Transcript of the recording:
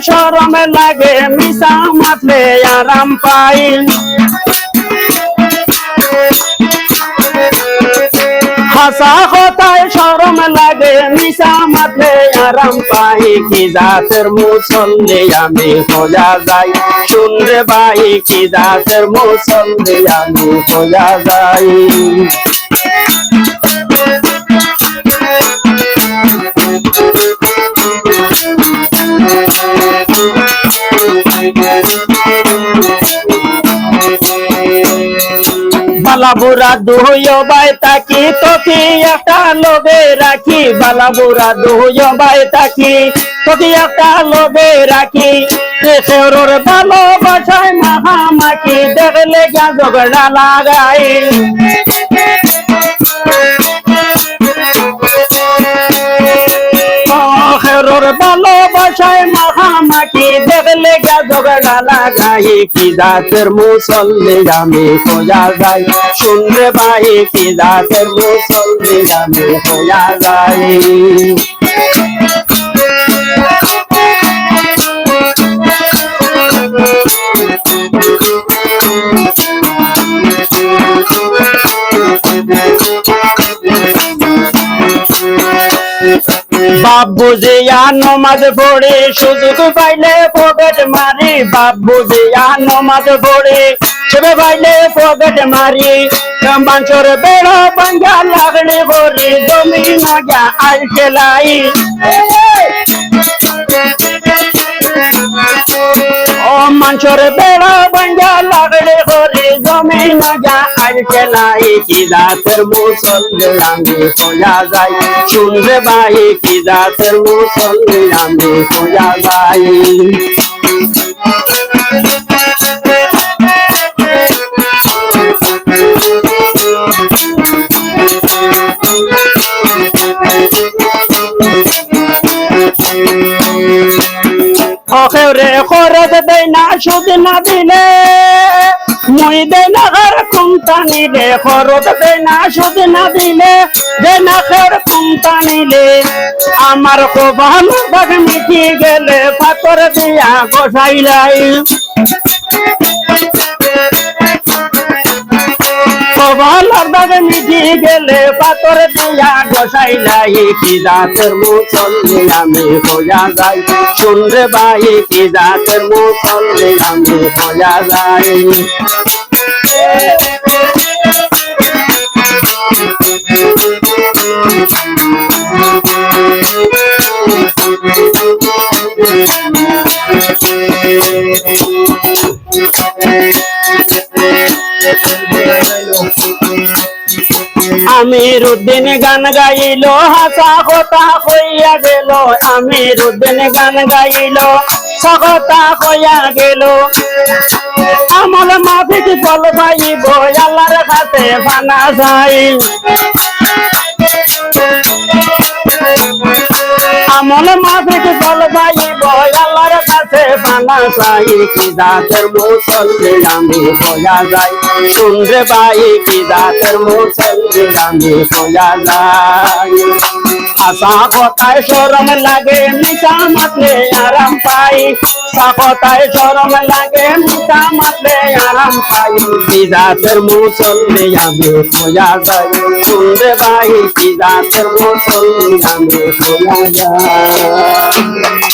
সরম লাগে, মিশা মাতলে আরাম পাই। হাসা কথায় সরম লাগে, মিশা মাতলে আরাম পাই। কি জাতের মুসল্লি, আমি খোঁজা যাই। শুনরে ভাই, কি জাতের মুসল্লি, আমি খোঁজা যাই। বালাবুরা দুহয় বাই তাকি তোকে একটা লোবে রাখি বালাবুরা দুহয় বাই তাকি তোকে একটা লোবে রাখি দেশের ভালোবাসায় মাহামাকি দেখলে গা ঝগড়া লাগাই ভালোবাসায় মহামাটি দেখলে গা ঝগড়া লাগাই কি জাতের মুসল্লি আমি খোঁজা যাই শুনরে ভাই কি জাতের মুসল্লি আমি খোঁজা যাই বাবু জিয়া নমাজ পড়ে সুযোগ পাইলে পকেট মারি বাবু জিয়া নমাজ পড়ে সেবে পাইলে পকেট মারি বাঞ্চর বেড়া বাঙ্গা লাগলে বলি জমি নগা আল খেলাই ও মাঞ্চর বেড়া বাঙ্গা লাগলে বলি জমি নগা আল কি দাঁতের মুসল্লি আমি খোঁজা যাই শুনবে ভাই কি দাঁতের মুসল্লি আমি খোঁজা যাই রে খরচ দেয় না সুদ না দিলে। মই দেনাহার না ঘর কুমতা নিলে খরচ দেয় না সুদ না দিলে দেনাহার না ঘর কুমতা নিলে আমার কবাল বাগ মিটি গেলে, পাথর দিয়া বসাইলাই। ভালোর ভাগে মিটি গেলে পাথর দিয়া গসাইলাই কি জাতের মুসল্লি আমি খোঁজা যাই শুনরে ভাই, কি জাতের মুসল্লি আমি খোঁজা যাই আমির উদ্দিন গান গাইল, হাসা কথা হইয়া গেল। আমির উদ্দিন গান গাইল সকতা হইয়া গেল। আমল মাফিক ফল পাইব, আল্লাহর কাছে বানা যাই আমল মাফিক ফল পাইব বানা চাই কি দাঁতের মুসল্লি আমি খোঁজা যাই শুনরে ভাই কি দাঁতের মুসল্লি আমি খোঁজা যাই আশা কথায় সরম লাগে মিশা আরাম পাই সাকতায় সরম লাগে মিশা মাতলে আরাম পাই কি দাঁতের মুসল্লি আমি খোঁজা যাই শুনরে ভাই কি দাঁতের মুসল্লি আমি খোঁজা যাই